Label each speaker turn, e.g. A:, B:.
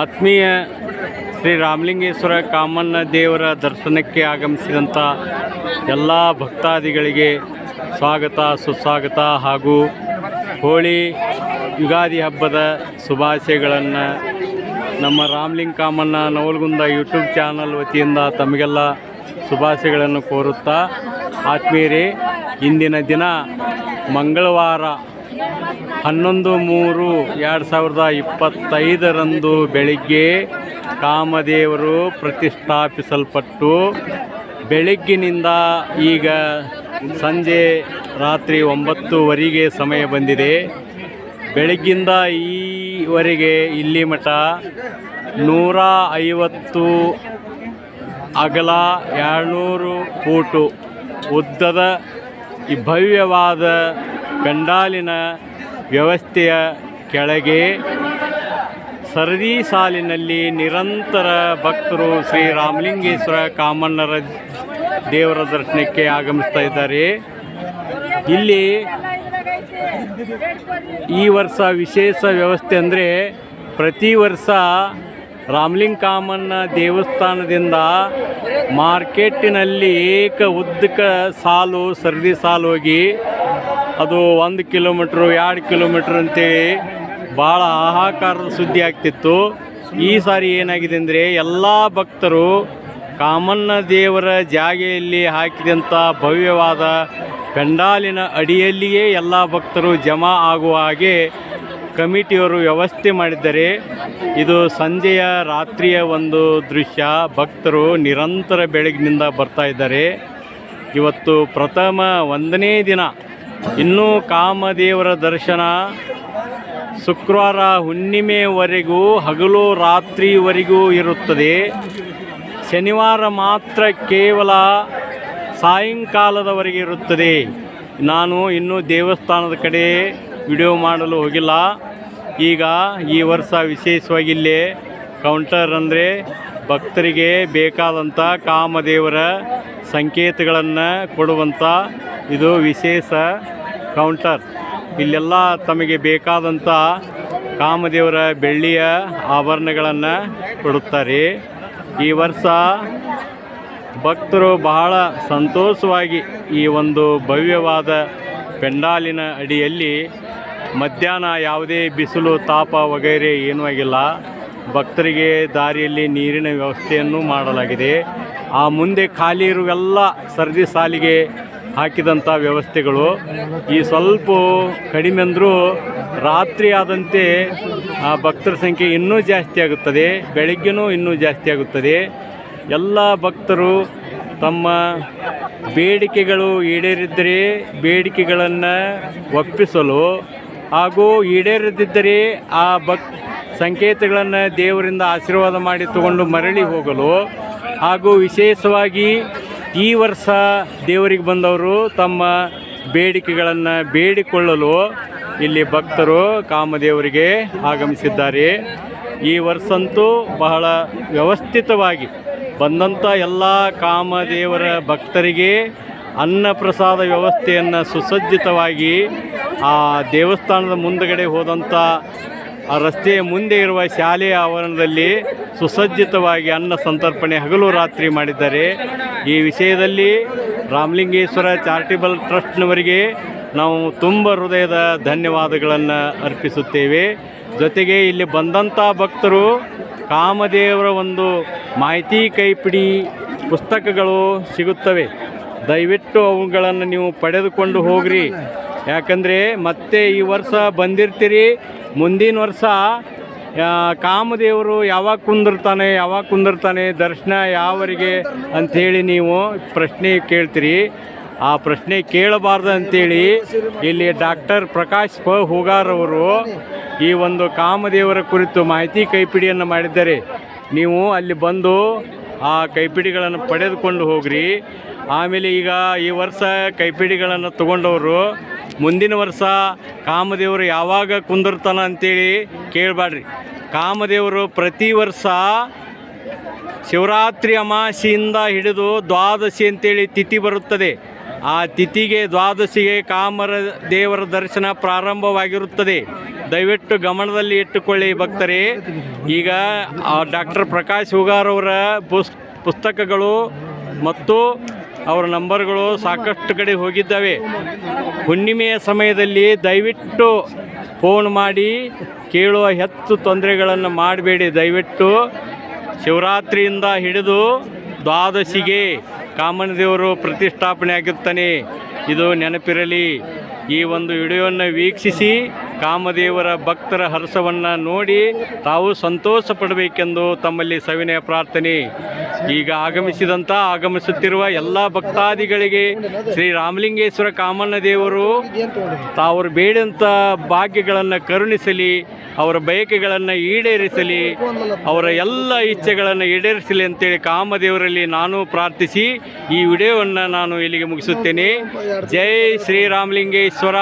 A: ಆತ್ಮೀಯ ಶ್ರೀ ರಾಮಲಿಂಗೇಶ್ವರ ಕಾಮಣ್ಣ ದೇವರ ದರ್ಶನಕ್ಕೆ ಆಗಮಿಸಿದಂಥ ಎಲ್ಲ ಭಕ್ತಾದಿಗಳಿಗೆ ಸ್ವಾಗತ, ಸುಸ್ವಾಗತ ಹಾಗೂ ಹೋಳಿ ಯುಗಾದಿ ಹಬ್ಬದ ಶುಭಾಶಯಗಳನ್ನು ನಮ್ಮ ರಾಮಲಿಂಗ ಕಾಮಣ್ಣ ನವಲ್ಗುಂದ ಯೂಟ್ಯೂಬ್ ಚಾನಲ್ ವತಿಯಿಂದ ತಮಗೆಲ್ಲ ಶುಭಾಶಯಗಳನ್ನು ಕೋರುತ್ತಾ ಆತ್ಮೀಯರೇ, ಇಂದಿನ ದಿನ ಮಂಗಳವಾರ. ಹನ್ನೊಂದು ಮೂರು ಎರಡು ಸಾವಿರದ ಇಪ್ಪತ್ತೈದರಂದು ಬೆಳಿಗ್ಗೆ ಕಾಮದೇವರು ಪ್ರತಿಷ್ಠಾಪಿಸಲ್ಪಟ್ಟು ಬೆಳಗ್ಗಿನಿಂದ ಈಗ ಸಂಜೆ ರಾತ್ರಿ ಒಂಬತ್ತುವರೆಗೆ ಸಮಯ ಬಂದಿದೆ. ಬೆಳಗ್ಗಿಂದ ಈವರೆಗೆ ಇಲ್ಲಿ ಮಠ ನೂರ ಐವತ್ತು ಅಗಲ ಎರಡುನೂರು ಫೂಟು ಉದ್ದದ ಈ ಭವ್ಯವಾದ ಪೆಂಡಾಲಿನ ವ್ಯವಸ್ಥೆಯ ಕೆಳಗೆ ಸರದಿ ಸಾಲಿನಲ್ಲಿ ನಿರಂತರ ಭಕ್ತರು ಶ್ರೀ ರಾಮಲಿಂಗೇಶ್ವರ ಕಾಮಣ್ಣರ ದೇವರ ದರ್ಶನಕ್ಕೆ ಆಗಮಿಸ್ತಾ ಇದ್ದಾರೆ. ಇಲ್ಲಿ ಈ ವರ್ಷ ವಿಶೇಷ ವ್ಯವಸ್ಥೆ ಅಂದರೆ ಪ್ರತಿ ವರ್ಷ ರಾಮಲಿಂಗ ಕಾಮಣ್ಣ ದೇವಸ್ಥಾನದಿಂದ ಮಾರ್ಕೆಟಿನಲ್ಲಿ ಏಕ ಉದ್ದಕ ಸಾಲು, ಸರದಿ ಸಾಲು ಹೋಗಿ ಅದು ಒಂದು ಕಿಲೋಮೀಟ್ರು, ಎರಡು ಕಿಲೋಮೀಟ್ರ್ ಅಂತೇಳಿ ಭಾಳ ಹಾಹಾಕಾರದ ಸುದ್ದಿ ಆಗ್ತಿತ್ತು. ಈ ಸಾರಿ ಏನಾಗಿದೆ ಅಂದರೆ ಎಲ್ಲ ಭಕ್ತರು ಕಾಮಣ್ಣ ದೇವರ ಜಾಗೆಯಲ್ಲಿ ಹಾಕಿದಂಥ ಭವ್ಯವಾದ ಪೆಂಡಾಲಿನ ಅಡಿಯಲ್ಲಿಯೇ ಎಲ್ಲ ಭಕ್ತರು ಜಮಾ ಆಗುವ ಹಾಗೆ ಕಮಿಟಿಯವರು ವ್ಯವಸ್ಥೆ ಮಾಡಿದ್ದಾರೆ. ಇದು ಸಂಜೆಯ ರಾತ್ರಿಯ ಒಂದು ದೃಶ್ಯ. ಭಕ್ತರು ನಿರಂತರ ಬೆಳಗಿನಿಂದ ಬರ್ತಾ ಇದ್ದಾರೆ. ಇವತ್ತು ಪ್ರಥಮ ಒಂದನೇ ದಿನ. ಇನ್ನೂ ಕಾಮದೇವರ ದರ್ಶನ ಶುಕ್ರವಾರ ಹುಣ್ಣಿಮೆವರೆಗೂ ಹಗಲು ರಾತ್ರಿವರೆಗೂ ಇರುತ್ತದೆ. ಶನಿವಾರ ಮಾತ್ರ ಕೇವಲ ಸಾಯಂಕಾಲದವರೆಗೆ ಇರುತ್ತದೆ. ನಾನು ಇನ್ನೂ ದೇವಸ್ಥಾನದ ಕಡೆ ವಿಡಿಯೋ ಮಾಡಲು ಹೋಗಿಲ್ಲ. ಈಗ ಈ ವರ್ಷ ವಿಶೇಷವಾಗಿ ಇಲ್ಲೇ ಕೌಂಟರ್ ಅಂದರೆ ಭಕ್ತರಿಗೆ ಬೇಕಾದಂಥ ಕಾಮದೇವರ ಸಂಕೇತಗಳನ್ನು ಕೊಡುವಂಥ ಇದು ವಿಶೇಷ ಕೌಂಟರ್ ಇಲ್ಲೆಲ್ಲ ತಮಗೆ ಬೇಕಾದಂಥ ಕಾಮದೇವರ ಬೆಳ್ಳಿಯ ಆಭರಣಗಳನ್ನು ಕೊಡುತ್ತಾರೆ. ಈ ವರ್ಷ ಭಕ್ತರು ಬಹಳ ಸಂತೋಷವಾಗಿ ಈ ಒಂದು ಭವ್ಯವಾದ ಪೆಂಡಾಲಿನ ಅಡಿಯಲ್ಲಿ ಮಧ್ಯಾಹ್ನ ಯಾವುದೇ ಬಿಸಿಲು, ತಾಪ ವಗೈರೆ ಏನೂ ಆಗಿಲ್ಲ. ಭಕ್ತರಿಗೆ ದಾರಿಯಲ್ಲಿ ನೀರಿನ ವ್ಯವಸ್ಥೆಯನ್ನು ಮಾಡಲಾಗಿದೆ. ಆ ಮುಂದೆ ಖಾಲಿ ಇರುವೆಲ್ಲ ಸರದಿ ಸಾಲಿಗೆ ಹಾಕಿದಂಥ ವ್ಯವಸ್ಥೆಗಳು ಈ ಸ್ವಲ್ಪ ಕಡಿಮೆ ಅಂದರೂ ರಾತ್ರಿ ಆದಂತೆ, ಆ, ಭಕ್ತರ ಸಂಖ್ಯೆ ಇನ್ನೂ ಜಾಸ್ತಿ ಆಗುತ್ತದೆ, ಬೆಳಗ್ಗೆನೂ ಇನ್ನೂ ಜಾಸ್ತಿ ಆಗುತ್ತದೆ. ಎಲ್ಲ ಭಕ್ತರು ತಮ್ಮ ಬೇಡಿಕೆಗಳು ಈಡೇರಿದ್ದರೆ ಬೇಡಿಕೆಗಳನ್ನು ಒಪ್ಪಿಸಲು ಹಾಗೂ ಈಡೇರದಿದ್ದರೆ ಆ ಭಕ್, ಸಂಕೇತಗಳನ್ನು ದೇವರಿಂದ ಆಶೀರ್ವಾದ ಮಾಡಿ ತಗೊಂಡು ಮರಳಿ ಹೋಗಲು ಹಾಗೂ ವಿಶೇಷವಾಗಿ ಈ ವರ್ಷ ದೇವರಿಗೆ ಬಂದವರು ತಮ್ಮ ಬೇಡಿಕೆಗಳನ್ನು ಬೇಡಿಕೊಳ್ಳಲು ಇಲ್ಲಿ ಭಕ್ತರು ಕಾಮದೇವರಿಗೆ ಆಗಮಿಸಿದ್ದಾರೆ. ಈ ವರ್ಷಂತೂ ಬಹಳ ವ್ಯವಸ್ಥಿತವಾಗಿ ಬಂದಂಥ ಎಲ್ಲ ಕಾಮದೇವರ ಭಕ್ತರಿಗೆ ಅನ್ನ ಪ್ರಸಾದ ವ್ಯವಸ್ಥೆಯನ್ನು ಸುಸಜ್ಜಿತವಾಗಿ ಆ ದೇವಸ್ಥಾನದ ಮುಂದಗಡೆ ಹೋದಂಥ ಆ ರಸ್ತೆಯ ಮುಂದೆ ಇರುವ ಶಾಲೆಯ ಆವರಣದಲ್ಲಿ ಸುಸಜ್ಜಿತವಾಗಿ ಅನ್ನ ಸಂತರ್ಪಣೆ ಹಗಲು ರಾತ್ರಿ ಮಾಡಿದ್ದಾರೆ. ಈ ವಿಷಯದಲ್ಲಿ ರಾಮಲಿಂಗೇಶ್ವರ ಚಾರಿಟೇಬಲ್ ಟ್ರಸ್ಟ್ನವರಿಗೆ ನಾವು ತುಂಬ ಹೃದಯದ ಧನ್ಯವಾದಗಳನ್ನು ಅರ್ಪಿಸುತ್ತೇವೆ. ಜೊತೆಗೆ ಇಲ್ಲಿ ಬಂದಂಥ ಭಕ್ತರು ಕಾಮದೇವರ ಒಂದು ಮಾಹಿತಿ ಕೈಪಿಡಿ ಪುಸ್ತಕಗಳು ಸಿಗುತ್ತವೆ. ದಯವಿಟ್ಟು ಅವುಗಳನ್ನು ನೀವು ಪಡೆದುಕೊಂಡು ಹೋಗ್ರಿ. ಯಾಕಂದರೆ ಮತ್ತೆ ಈ ವರ್ಷ ಬಂದಿರ್ತೀರಿ, ಮುಂದಿನ ವರ್ಷ ಕಾಮದೇವರು ಯಾವಾಗ ಕುಂದಿರ್ತಾನೆ ಯಾವಾಗ ಕುಂದಿರ್ತಾನೆ, ದರ್ಶನ ಯಾವರಿಗೆ ಅಂಥೇಳಿ ನೀವು ಪ್ರಶ್ನೆ ಕೇಳ್ತೀರಿ. ಆ ಪ್ರಶ್ನೆ ಕೇಳಬಾರ್ದು ಅಂತೇಳಿ ಇಲ್ಲಿ ಡಾಕ್ಟರ್ ಪ್ರಕಾಶ್ ಪ ಹೂಗಾರವರು ಈ ಒಂದು ಕಾಮದೇವರ ಕುರಿತು ಮಾಹಿತಿ ಕೈಪಿಡಿಯನ್ನು ಮಾಡಿದ್ದಾರೆ. ನೀವು ಅಲ್ಲಿ ಬಂದು ಆ ಕೈಪಿಡಿಗಳನ್ನು ಪಡೆದುಕೊಂಡು ಹೋಗ್ರಿ. ಆಮೇಲೆ ಈಗ ಈ ವರ್ಷ ಕೈಪಿಡಿಗಳನ್ನು ತಗೊಂಡವರು ಮುಂದಿನ ವರ್ಷ ಕಾಮದೇವರು ಯಾವಾಗ ಕುಂದಿರ್ತಾನ ಅಂತೇಳಿ ಕೇಳಬೇಡ್ರಿ ಕಾಮದೇವರು ಪ್ರತಿ ವರ್ಷ ಶಿವರಾತ್ರಿ ಅಮಾಸೆಯಿಂದ ಹಿಡಿದು ದ್ವಾದಶಿ ಅಂತೇಳಿ ತಿಥಿ ಬರುತ್ತದೆ. ಆ ತಿಥಿಗೆ ದ್ವಾದಶಿಗೆ ಕಾಮರ ದೇವರ ದರ್ಶನ ಪ್ರಾರಂಭವಾಗಿರುತ್ತದೆ. ದಯವಿಟ್ಟು ಗಮನದಲ್ಲಿ ಇಟ್ಟುಕೊಳ್ಳಿ ಭಕ್ತರೇ. ಈಗ ಡಾಕ್ಟರ್ ಪ್ರಕಾಶ್ ಹುಗಾರವರ ಪುಸ್, ಪುಸ್ತಕಗಳು ಮತ್ತು ಅವರ ನಂಬರ್ಗಳು ಸಾಕಷ್ಟು ಕಡೆ ಹೋಗಿದ್ದಾವೆ. ಹುಣ್ಣಿಮೆಯ ಸಮಯದಲ್ಲಿ ದಯವಿಟ್ಟು ಫೋನ್ ಮಾಡಿ, ಕೇಳುವ ಹೆಚ್ಚು ತೊಂದರೆಗಳನ್ನು ಮಾಡಬೇಡಿ. ದಯವಿಟ್ಟು ಶಿವರಾತ್ರಿಯಿಂದ ಹಿಡಿದು ದ್ವಾದಶಿಗೆ ಕಾಮನದೇವರು ಪ್ರತಿಷ್ಠಾಪನೆ ಆಗಿರ್ತಾನೆ ಇದು ನೆನಪಿರಲಿ. ಈ ಒಂದು ವಿಡಿಯೋವನ್ನು ವೀಕ್ಷಿಸಿ, ಕಾಮದೇವರ ಭಕ್ತರ ಹರ್ಷವನ್ನು ನೋಡಿ ತಾವು ಸಂತೋಷ ಪಡಬೇಕೆಂದು ತಮ್ಮಲ್ಲಿ ಸವಿನಯ ಪ್ರಾರ್ಥನೆ. ಈಗ ಆಗಮಿಸಿದಂತ, ಆಗಮಿಸುತ್ತಿರುವ ಎಲ್ಲ ಭಕ್ತಾದಿಗಳಿಗೆ ಶ್ರೀ ರಾಮಲಿಂಗೇಶ್ವರ ಕಾಮಣ್ಣ ದೇವರು ತಾವರು ಬೇಡಂಥ ಭಾಗ್ಯಗಳನ್ನು ಕರುಣಿಸಲಿ, ಅವರ ಬಯಕೆಗಳನ್ನು ಈಡೇರಿಸಲಿ, ಅವರ ಎಲ್ಲ ಇಚ್ಛೆಗಳನ್ನು ಈಡೇರಿಸಲಿ ಅಂತೇಳಿ ಕಾಮದೇವರಲ್ಲಿ ನಾನು ಪ್ರಾರ್ಥಿಸಿ ಈ ವಿಡಿಯೋವನ್ನು ನಾನು ಇಲ್ಲಿಗೆ ಮುಗಿಸುತ್ತೇನೆ. ಜೈ ಶ್ರೀರಾಮಲಿಂಗೇಶ್ವರ